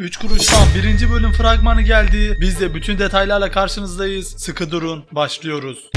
3 kuruştan birinci bölüm fragmanı geldi. Biz de bütün detaylarla karşınızdayız. Sıkı durun. Başlıyoruz.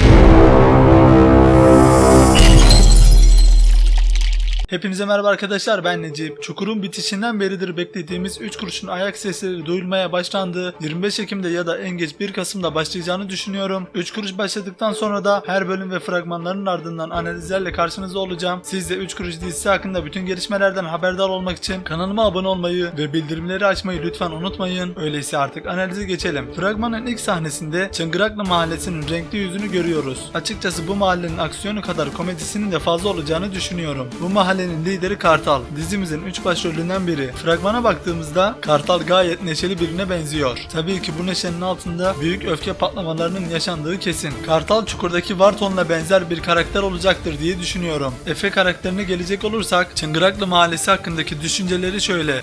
Hepinize merhaba arkadaşlar ben Necip. Çukurun bitişinden beridir beklediğimiz 3 kuruşun ayak sesleri duyulmaya başlandı. 25 Ekim'de ya da en geç 1 Kasım'da başlayacağını düşünüyorum. 3 kuruş başladıktan sonra da her bölüm ve fragmanların ardından analizlerle karşınızda olacağım. Siz de 3 kuruş dizisi hakkında bütün gelişmelerden haberdar olmak için kanalıma abone olmayı ve bildirimleri açmayı lütfen unutmayın. Öyleyse artık analize geçelim. Fragmanın ilk sahnesinde Çıngıraklı Mahallesi'nin renkli yüzünü görüyoruz. Açıkçası bu mahallenin aksiyonu kadar komedisinin de fazla olacağını düşünüyorum. Bu mahallenin lideri Kartal. Dizimizin 3 başrolünden biri. Fragmana baktığımızda Kartal gayet neşeli birine benziyor. Tabii ki bu neşenin altında büyük öfke patlamalarının yaşandığı kesin. Kartal Çukur'daki Varton'la benzer bir karakter olacaktır diye düşünüyorum. Efe karakterine gelecek olursak Çıngıraklı Mahallesi hakkındaki düşünceleri şöyle.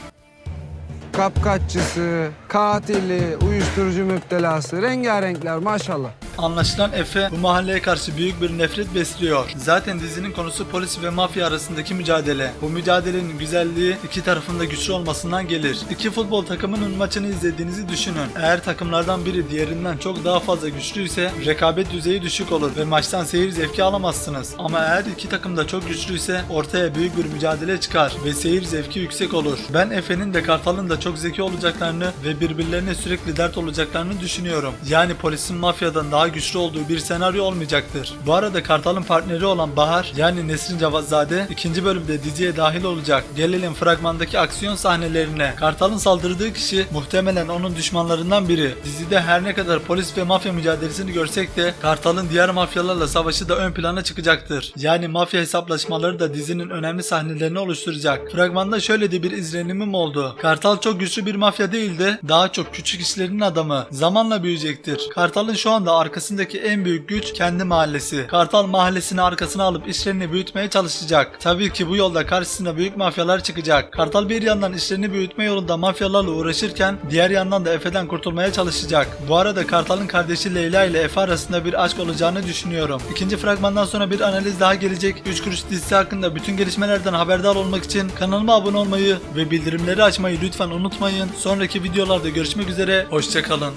Kapkaççısı, katili, uyuşturucu müptelası, rengarenkler maşallah. Anlaşılan Efe bu mahalleye karşı büyük bir nefret besliyor. Zaten dizinin konusu polis ve mafya arasındaki mücadele. Bu mücadelenin güzelliği iki tarafında güçlü olmasından gelir. İki futbol takımının maçını izlediğinizi düşünün. Eğer takımlardan biri diğerinden çok daha fazla güçlüyse rekabet düzeyi düşük olur ve maçtan seyir zevki alamazsınız. Ama eğer iki takım da çok güçlüyse ortaya büyük bir mücadele çıkar ve seyir zevki yüksek olur. Ben Efe'nin de Kartal'ın da çok zeki olacaklarını ve birbirlerine sürekli dert olacaklarını düşünüyorum. Yani polisin mafyadan daha güçlü olduğu bir senaryo olmayacaktır. Bu arada Kartal'ın partneri olan Bahar yani Nesrin Cavazzade ikinci bölümde diziye dahil olacak. Gelelim fragmandaki aksiyon sahnelerine. Kartal'ın saldırdığı kişi muhtemelen onun düşmanlarından biri. Dizide her ne kadar polis ve mafya mücadelesini görsek de Kartal'ın diğer mafyalarla savaşı da ön plana çıkacaktır. Yani mafya hesaplaşmaları da dizinin önemli sahnelerini oluşturacak. Fragmanda şöyle de bir izlenimim oldu. Kartal çok güçlü bir mafya değil de daha çok küçük işlerin adamı. Zamanla büyüyecektir. Kartal'ın şu anda arkasındaki en büyük güç kendi mahallesi. Kartal mahallesini arkasına alıp işlerini büyütmeye çalışacak. Tabii ki bu yolda karşısına büyük mafyalar çıkacak. Kartal bir yandan işlerini büyütme yolunda mafyalarla uğraşırken diğer yandan da Efe'den kurtulmaya çalışacak. Bu arada Kartal'ın kardeşi Leyla ile Efe arasında bir aşk olacağını düşünüyorum. İkinci fragmandan sonra bir analiz daha gelecek. 3 kuruş dizisi hakkında bütün gelişmelerden haberdar olmak için kanalıma abone olmayı ve bildirimleri açmayı lütfen unutmayın. Sonraki videolarda görüşmek üzere. Hoşçakalın.